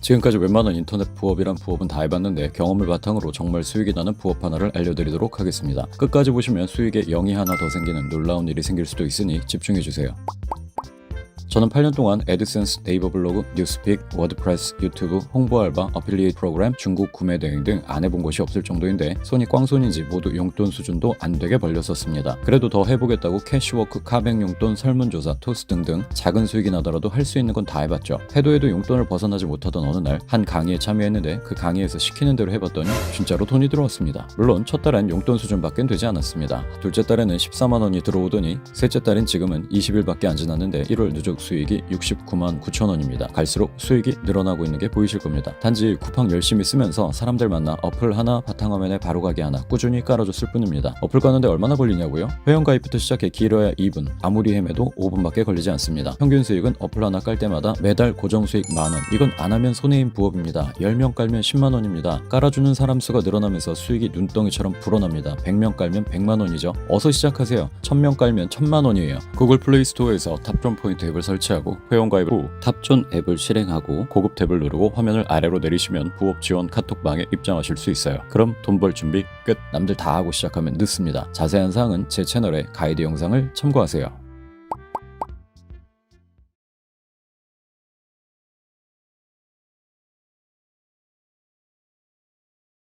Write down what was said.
지금까지 웬만한 인터넷 부업이란 부업은 다 해봤는데 경험을 바탕으로 정말 수익이 나는 부업 하나를 알려드리도록 하겠습니다. 끝까지 보시면 수익에 0이 하나 더 생기는 놀라운 일이 생길 수도 있으니 집중해주세요. 저는 8년 동안 애드센스, 네이버 블로그, 뉴스픽, 워드프레스, 유튜브, 홍보 알바, 어필리에이트 프로그램, 중국 구매 대행 등 안 해본 것이 없을 정도인데 손이 꽝손인지 모두 용돈 수준도 안 되게 벌렸었습니다. 그래도 더 해보겠다고 캐시워크, 카뱅 용돈, 설문조사, 토스 등등 작은 수익이 나더라도 할 수 있는 건 다 해봤죠. 해도 해도 용돈을 벗어나지 못하던 어느 날 한 강의에 참여했는데 그 강의에서 시키는 대로 해봤더니 진짜로 돈이 들어왔습니다. 물론 첫 달엔 용돈 수준밖엔 되지 않았습니다. 둘째 달에는 14만 원이 들어오더니 셋째 달인 지금은 20일밖에 안 지났는데 1월 누적 수익이 69만 9천 원입니다. 갈수록 수익이 늘어나고 있는 게 보이실 겁니다. 단지 쿠팡 열심히 쓰면서 사람들 만나 어플 하나 바탕화면에 바로가기 하나 꾸준히 깔아줬을 뿐입니다. 어플 가는데 얼마나 걸리냐고요? 회원가입부터 시작해 길어야 2분, 아무리 헤매도 5분밖에 걸리지 않습니다. 평균 수익은 어플 하나 깔 때마다 매달 고정 수익 만 원. 이건 안 하면 손해인 부업입니다. 10명 깔면 10만 원입니다. 깔아주는 사람 수가 늘어나면서 수익이 눈덩이처럼 불어납니다. 100명 깔면 100만 원이죠. 어서 시작하세요. 1000명 깔면 1000만 원이에요. 구글 플레이 스토어에서 탑존 포인트 앱을 설치하고 회원가입 후 탑존 앱을 실행하고 고급 탭을 누르고 화면을 아래로 내리시면 부업 지원 카톡방에 입장하실 수 있어요. 그럼 돈 벌 준비 끝. 남들 다 하고 시작하면 늦습니다. 자세한 사항은 제 채널의 가이드 영상을 참고하세요.